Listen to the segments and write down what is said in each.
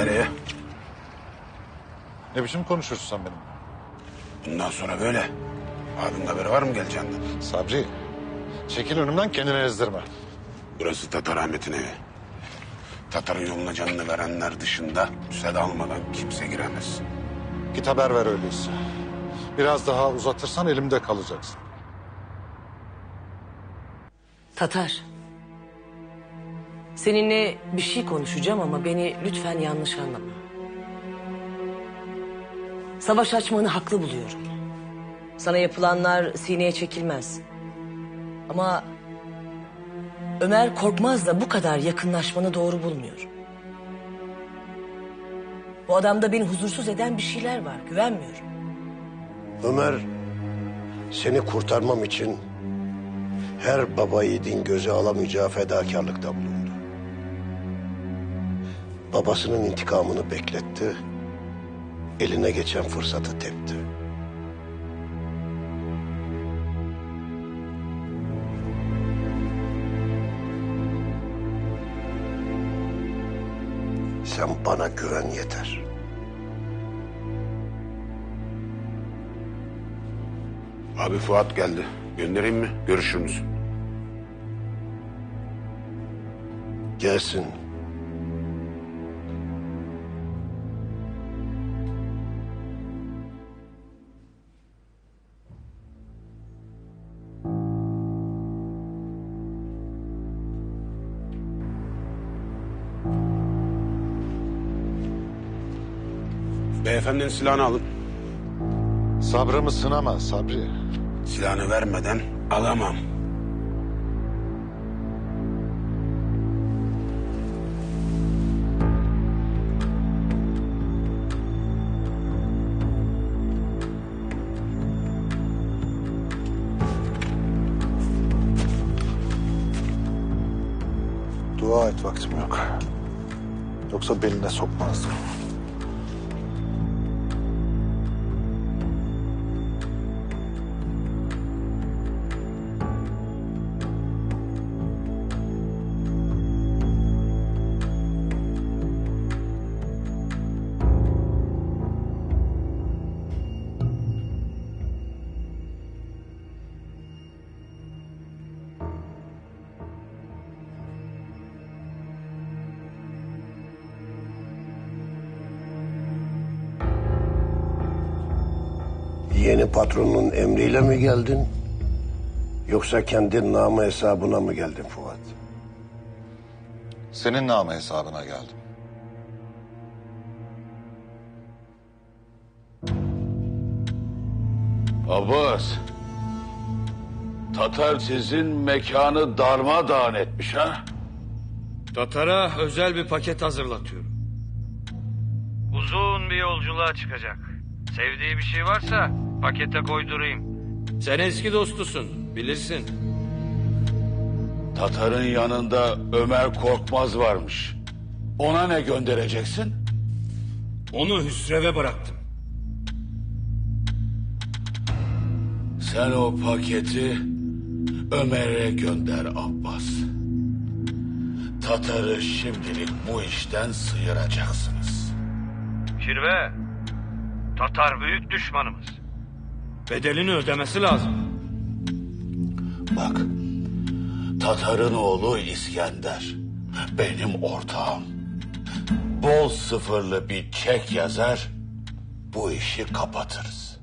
Nereye? Ne biçim konuşuyorsun sen benim? Bundan sonra böyle. Abinin haberi var mı geleceğinden? Sabri, çekil önümden kendini ezdirme. Burası Tatar Ahmet'in evi. Tatar'ın yoluna canını verenler dışında müsaade almadan kimse giremez. Git haber ver öyleyse. Biraz daha uzatırsan elimde kalacaksın. Tatar. Seninle bir şey konuşacağım ama beni lütfen yanlış anlama. Savaş açmanı haklı buluyorum. Sana yapılanlar sineye çekilmez. Ama Ömer Korkmaz'la bu kadar yakınlaşmanı doğru bulmuyorum. Bu adamda beni huzursuz eden bir şeyler var. Güvenmiyorum. Ömer seni kurtarmam için her baba yiğidin göze alamayacağı fedakarlıkta bulundu. Babasının intikamını bekletti. Eline geçen fırsatı tepti. Sen bana güven yeter. Abi Fuat geldi. Göndereyim mi? Görüşür müsün? Gelsin. Beyefendinin silahını alın. Sabrımı sınama Sabri. Silahını vermeden alamam. Dua et vaktim yok. Yoksa beline sokmazdım. Yeni patronun emriyle mi geldin? Yoksa kendi namı hesabına mı geldin Fuat? Senin namı hesabına geldim. Abbas. Tatar sizin mekanı darmadağın etmiş ha? Tatar'a özel bir paket hazırlatıyorum. Uzun bir yolculuğa çıkacak. Sevdiği bir şey varsa pakete koydurayım. Sen eski dostusun, bilirsin. Tatar'ın yanında Ömer Korkmaz varmış. Ona ne göndereceksin? Onu hüsreve bıraktım. Sen o paketi Ömer'e gönder Abbas. Tatar'ı şimdilik bu işten sıyıracaksınız. Şirve, Tatar büyük düşmanımız. Bedelini ödemesi lazım. Bak, Tatar'ın oğlu İskender, benim ortağım. Bol sıfırlı bir çek yazar, bu işi kapatırız.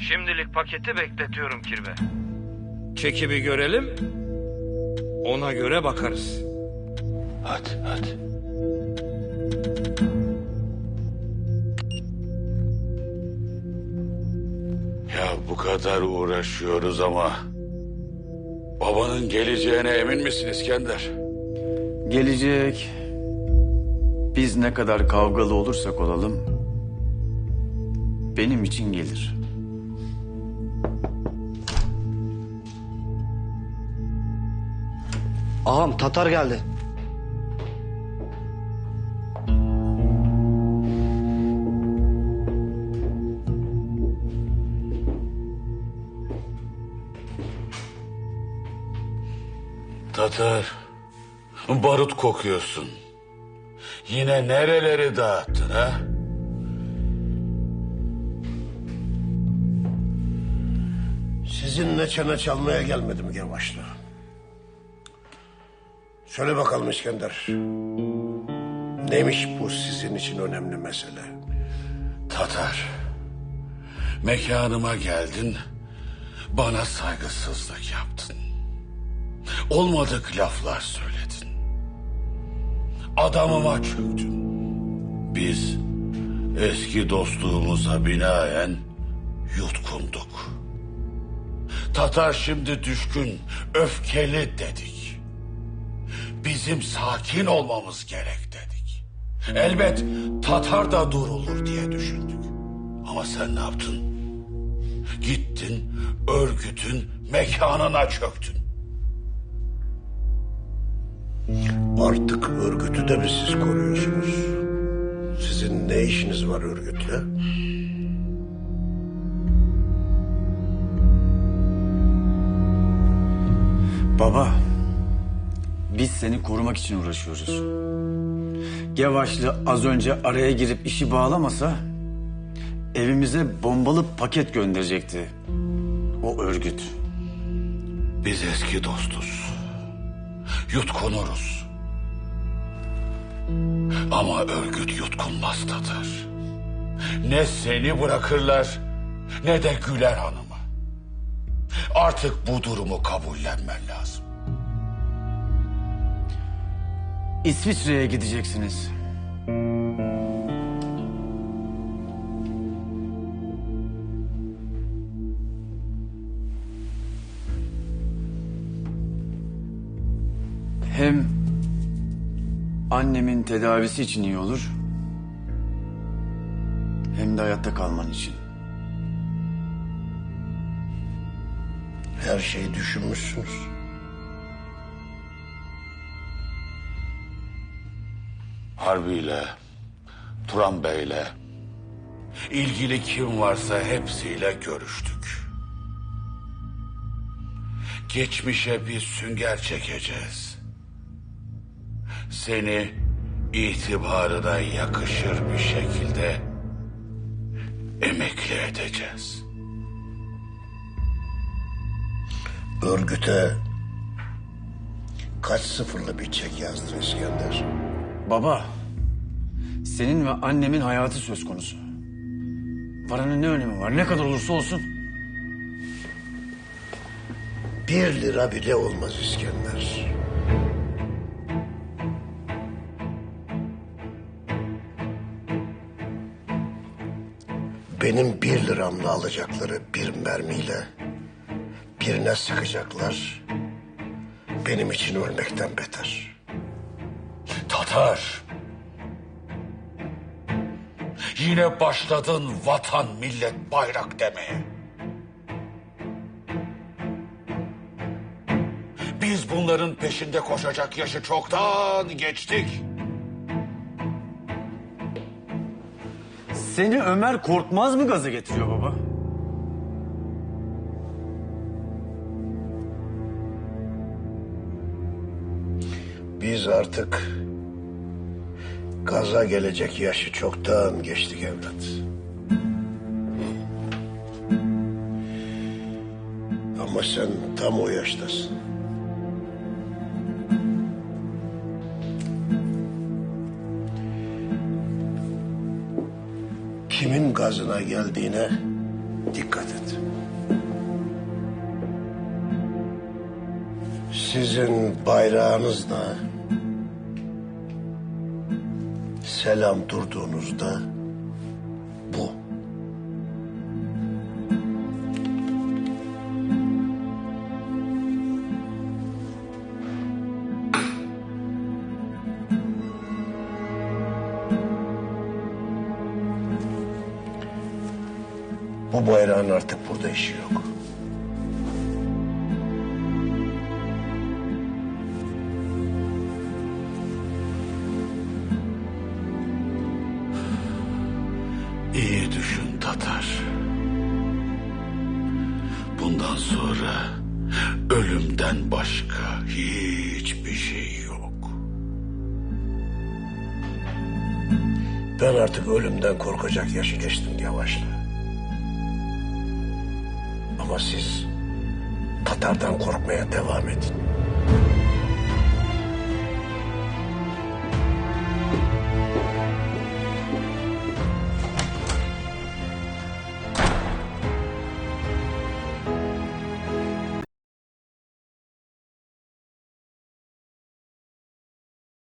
Şimdilik paketi bekletiyorum Kirve. Çeki bir görelim. Ona göre bakarız. Hadi, hadi. Kadar uğraşıyoruz ama... Babanın geleceğine emin misin İskender? Gelecek. Biz ne kadar kavgalı olursak olalım benim için gelir. Ağam Tatar geldi. Tatar, barut kokuyorsun. Yine nereleri dağıttın ha? Sizinle çene çalmaya gelmedim Gevaşlı. Söyle bakalım İskender. Neymiş bu sizin için önemli mesele? Tatar. Mekanıma geldin. Bana saygısızlık yaptın. Olmadık laflar söyledin. Adamıma çöktün. Biz eski dostluğumuza binaen yutkunduk. Tatar şimdi düşkün, öfkeli dedik. Bizim sakin olmamız gerek dedik. Elbet Tatar da durulur diye düşündük. Ama sen ne yaptın? Gittin örgütün mekanına çöktün. Artık örgütü de mi siz koruyorsunuz? Sizin ne işiniz var örgütle? Baba, biz seni korumak için uğraşıyoruz. Gevaşlı az önce araya girip işi bağlamasa... ...evimize bombalı paket gönderecekti. O örgüt. Biz eski dostuz. Yutkunuruz. Ama örgüt yutkunmaz Tatar. Ne seni bırakırlar ne de Güler Hanım'ı. Artık bu durumu kabullenmen lazım. İsviçre'ye gideceksiniz. Hem annemin tedavisi için iyi olur. Hem de hayatta kalman için. Her şeyi düşünmüşsünüz. Harbiyle, Turan Bey'le, ilgili kim varsa hepsiyle görüştük. Geçmişe bir sünger çekeceğiz. Seni itibarına yakışır bir şekilde emekli edeceğiz. Örgüte kaç sıfırlı bir çek yazdın İskender? Baba, senin ve annemin hayatı söz konusu. Paranın ne önemi var? Ne kadar olursa olsun. Bir lira bile olmaz İskender. Benim bir liramla alacakları bir mermiyle birine sıkacaklar. Benim için ölmekten beter. Tatar. Yine başladın vatan, millet, bayrak demeye. Biz bunların peşinde koşacak yaşı çoktan geçtik. Seni Ömer Korkmaz mı gaza getiriyor baba? Biz artık gaza gelecek yaşı çoktan geçtik evlat. Ama sen tam o yaştasın. Gazına geldiğine dikkat et. Sizin bayrağınız da selam durduğunuzda bu. Bu bayrağın artık burada işi yok. İyi düşün Tatar. Bundan sonra ölümden başka hiçbir şey yok. Ben artık ölümden korkacak yaşı geçtim yavaşla. Ama siz Tatar'dan korkmaya devam edin.